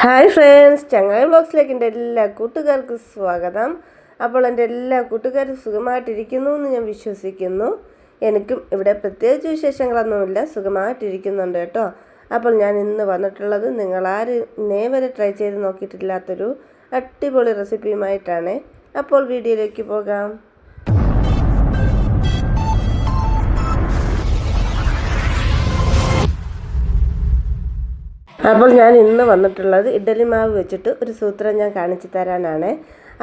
Hi friends ചങ്ങായി ബ്ലോഗ്സിലേക്ക് എന്റെ എല്ലാ കൂട്ടുകാർക്കും സ്വാഗതം. അപ്പോൾ എന്റെ എല്ലാ കൂട്ടുകാരും സുഖമായിട്ടിരിക്കുന്നു എന്ന് ഞാൻ വിശ്വസിക്കുന്നു. എനിക്കും ഇവിടെ പ്രത്യേകിച്ച് വിശേഷങ്ങളൊന്നുമില്ല സുഖമായിട്ടിരിക്കുന്നുണ്ട് കേട്ടോ. അപ്പോൾ ഞാൻ ഇന്ന് വന്നിട്ടുള്ളത് നിങ്ങളാരും ഇന്നേ വരെ ട്രൈ ചെയ്ത് നോക്കിയിട്ടില്ലാത്തൊരു അടിപൊളി റെസിപ്പിയുമായിട്ടാണ് അപ്പോൾ വീഡിയോയിലേക്ക് പോകാം. അപ്പോൾ ഞാൻ ഇന്ന് വന്നിട്ടുള്ളത് ഇഡ്ഡലി മാവ് വെച്ചിട്ട് ഒരു സൂത്രം ഞാൻ കാണിച്ചു തരാനാണ്.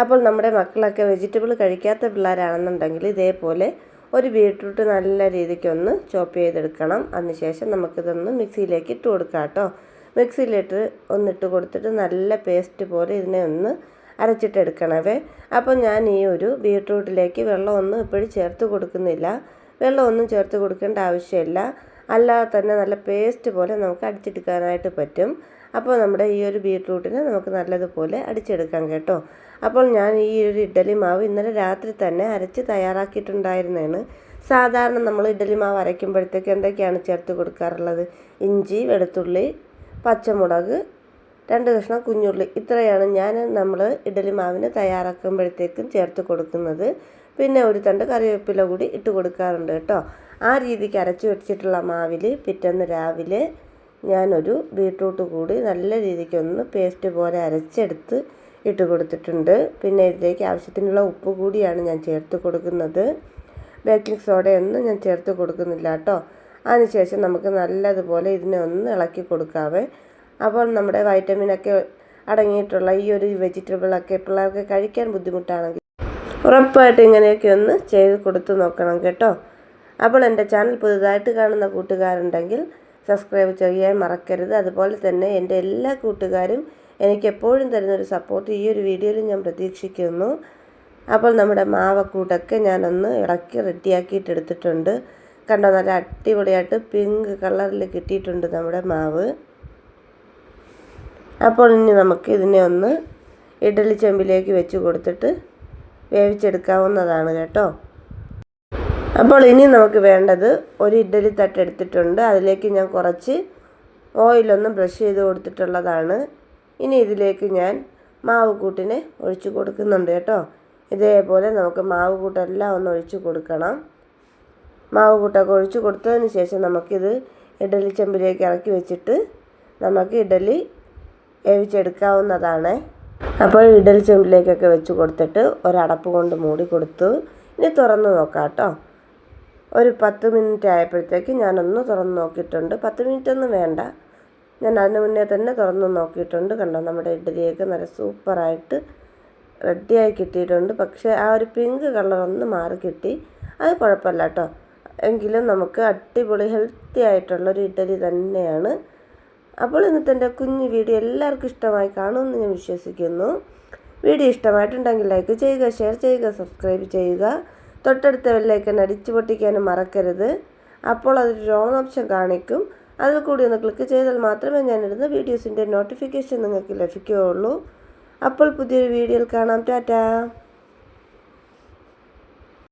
അപ്പോൾ നമ്മുടെ മക്കളൊക്കെ വെജിറ്റബിൾ കഴിക്കാത്ത പിള്ളേരാണെന്നുണ്ടെങ്കിൽ ഇതേപോലെ ഒരു ബീട്രൂട്ട് നല്ല രീതിക്കൊന്ന് ചോപ്പ് ചെയ്തെടുക്കണം. അതിനുശേഷം നമുക്കിതൊന്ന് മിക്സിയിലേക്ക് ഇട്ട് കൊടുക്കാം കേട്ടോ. മിക്സിയിലിട്ട് ഒന്നിട്ട് കൊടുത്തിട്ട് നല്ല പേസ്റ്റ് പോലെ ഇതിനെ ഒന്ന് അരച്ചിട്ടെടുക്കണവേ അപ്പോൾ ഞാൻ ഈ ഒരു ബീട്രൂട്ടിലേക്ക് വെള്ളമൊന്നും ഇപ്പോഴും ചേർത്ത് കൊടുക്കുന്നില്ല. വെള്ളമൊന്നും ചേർത്ത് കൊടുക്കേണ്ട ആവശ്യമില്ല. അല്ലാതെ തന്നെ നല്ല പേസ്റ്റ് പോലെ നമുക്ക് അടിച്ചെടുക്കാനായിട്ട് പറ്റും. അപ്പോൾ നമ്മുടെ ഈ ഒരു ബീട്രൂട്ടിനെ നമുക്ക് നല്ലതുപോലെ അടിച്ചെടുക്കാം കേട്ടോ. അപ്പോൾ ഞാൻ ഈ ഒരു ഇഡ്ഡലി മാവ് ഇന്നലെ രാത്രി തന്നെ അരച്ച് തയ്യാറാക്കിയിട്ടുണ്ടായിരുന്നതാണ്. സാധാരണ നമ്മൾ ഇഡ്ഡലി മാവ് അരയ്ക്കുമ്പോഴത്തേക്ക് എന്തൊക്കെയാണ് ചേർത്ത് കൊടുക്കാറുള്ളത്? ഇഞ്ചി വെളുത്തുള്ളി പച്ചമുളക് രണ്ട് കഷ്ണം കുഞ്ഞുള്ളി. ഇത്രയാണ് ഞാൻ നമ്മൾ ഇഡ്ഡലി മാവിന് തയ്യാറാക്കുമ്പോഴത്തേക്കും ചേർത്ത് കൊടുക്കുന്നത്. പിന്നെ ഒരു തണ്ട് കറിവേപ്പില കൂടി ഇട്ട് കൊടുക്കാറുണ്ട് കേട്ടോ. ആ രീതിക്ക് അരച്ച് വെച്ചിട്ടുള്ള മാവിൽ പിറ്റേന്ന് രാവിലെ ഞാനൊരു ബീട്രൂട്ട് കൂടി നല്ല രീതിക്കൊന്ന് പേസ്റ്റ് പോലെ അരച്ചെടുത്ത് ഇട്ട് കൊടുത്തിട്ടുണ്ട്. പിന്നെ ഇതിലേക്ക് ആവശ്യത്തിനുള്ള ഉപ്പ് കൂടിയാണ് ഞാൻ ചേർത്ത് കൊടുക്കുന്നത്. ബേക്കിംഗ് സോഡയൊന്നും ഞാൻ ചേർത്ത് കൊടുക്കുന്നില്ല കേട്ടോ. അതിനുശേഷം നമുക്ക് നല്ലതുപോലെ ഇതിനെ ഒന്ന് ഇളക്കി കൊടുക്കാവേ. അപ്പോൾ നമ്മുടെ വൈറ്റമിനൊക്കെ അടങ്ങിയിട്ടുള്ള ഈ ഒരു വെജിറ്റബിളൊക്കെ പിള്ളേർക്ക് കഴിക്കാൻ ബുദ്ധിമുട്ടാണെങ്കിൽ ഉറപ്പായിട്ട് ഇങ്ങനെയൊക്കെ ഒന്ന് ചെയ്ത് കൊടുത്തു നോക്കണം കേട്ടോ. അപ്പോൾ എന്റെ ചാനൽ പുതുതായിട്ട് കാണുന്ന കൂട്ടുകാരുണ്ടെങ്കിൽ സബ്സ്ക്രൈബ് ചെയ്യാൻ മറക്കരുത്. അതുപോലെ തന്നെ എന്റെ എല്ലാ കൂട്ടുകാരും എനിക്ക് എപ്പോഴും തരുന്നൊരു സപ്പോർട്ട് ഈ ഒരു വീഡിയോയിൽ ഞാൻ പ്രതീക്ഷിക്കുന്നു. അപ്പോൾ നമ്മുടെ മാവക്കൂട്ടൊക്കെ ഞാനൊന്ന് ഇളക്കി റെഡിയാക്കിയിട്ട് എടുത്തിട്ടുണ്ട്. കണ്ടോ നല്ല അടിപൊളിയായിട്ട് പിങ്ക് കളറിൽ കിട്ടിയിട്ടുണ്ട് നമ്മുടെ മാവ്. അപ്പോൾ ഇനി നമുക്ക് ഇതിനെ ഒന്ന് ഇഡലി ചെമ്പിലേക്ക് വെച്ച് കൊടുത്തിട്ട് വേവിച്ചെടുക്കാവുന്നതാണ് കേട്ടോ. അപ്പോൾ ഇനി നമുക്ക് വേണ്ടത് ഒരു ഇഡ്ഡലി തട്ട് എടുത്തിട്ടുണ്ട്. അതിലേക്ക് ഞാൻ കുറച്ച് ഓയിലൊന്ന് ബ്രഷ് ചെയ്ത് കൊടുത്തിട്ടുള്ളതാണ്. ഇനി ഇതിലേക്ക് ഞാൻ മാവ് കൂട്ടിനെ ഒഴിച്ചു കൊടുക്കുന്നുണ്ട് കേട്ടോ. ഇതേപോലെ നമുക്ക് മാവ് കൂട്ടെല്ലാം ഒന്ന് ഒഴിച്ചു കൊടുക്കണം. മാവ് കൂട്ടൊക്കെ ഒഴിച്ചു കൊടുത്തതിന് ശേഷം നമുക്കിത് ഇഡലി ചെമ്പിലേക്ക് ഇറക്കി വെച്ചിട്ട് നമുക്ക് ഇഡലി വേവിച്ചെടുക്കാവുന്നതാണ്. അപ്പോൾ ഇഡലി ചെമ്പിലേക്കൊക്കെ വെച്ച് കൊടുത്തിട്ട് ഒരടപ്പ് കൊണ്ട് മൂടി കൊടുത്തു. ഇനി തുറന്ന് നോക്കാം കേട്ടോ. ഒരു പത്ത് മിനിറ്റ് ആയപ്പോഴത്തേക്ക് ഞാനൊന്ന് തുറന്ന് നോക്കിയിട്ടുണ്ട്. പത്ത് മിനിറ്റ് ഒന്നും വേണ്ട. ഞാൻ അതിന് മുന്നേ തന്നെ തുറന്ന് നോക്കിയിട്ടുണ്ട്. കണ്ടോ നമ്മുടെ ഇഡ്ഡലിയൊക്കെ നല്ല സൂപ്പറായിട്ട് റെഡിയായി കിട്ടിയിട്ടുണ്ട്. പക്ഷേ ആ ഒരു പിങ്ക് കളറൊന്ന് മാറി കിട്ടി. അത് കുഴപ്പമില്ല കേട്ടോ. എങ്കിലും നമുക്ക് അടിപൊളി ഹെൽത്തി ആയിട്ടുള്ളൊരു ഇഡ്ഡലി തന്നെയാണ്. അപ്പോൾ ഇന്നത്തെ എന്റെ കുഞ്ഞു വീഡിയോ എല്ലാവർക്കും ഇഷ്ടമായി കാണുമെന്ന് ഞാൻ വിശ്വസിക്കുന്നു. വീഡിയോ ഇഷ്ടമായിട്ടുണ്ടെങ്കിൽ ലൈക്ക് ചെയ്യുക ഷെയർ ചെയ്യുക സബ്സ്ക്രൈബ് ചെയ്യുക. തൊട്ടടുത്ത ബെല്ലൈക്കൻ അടിച്ചു പൊട്ടിക്കാനും മറക്കരുത്. അപ്പോൾ അതൊരു ഓൺ ഓപ്ഷൻ കാണിക്കും. അതിൽ കൂടി ഒന്ന് ക്ലിക്ക് ചെയ്താൽ മാത്രമേ ഞാനിടുന്ന വീഡിയോസിന്റെ നോട്ടിഫിക്കേഷൻ നിങ്ങൾക്ക് ലഭിക്കുകയുള്ളൂ. അപ്പോൾ പുതിയൊരു വീഡിയോയിൽ കാണാം. ടാറ്റാ!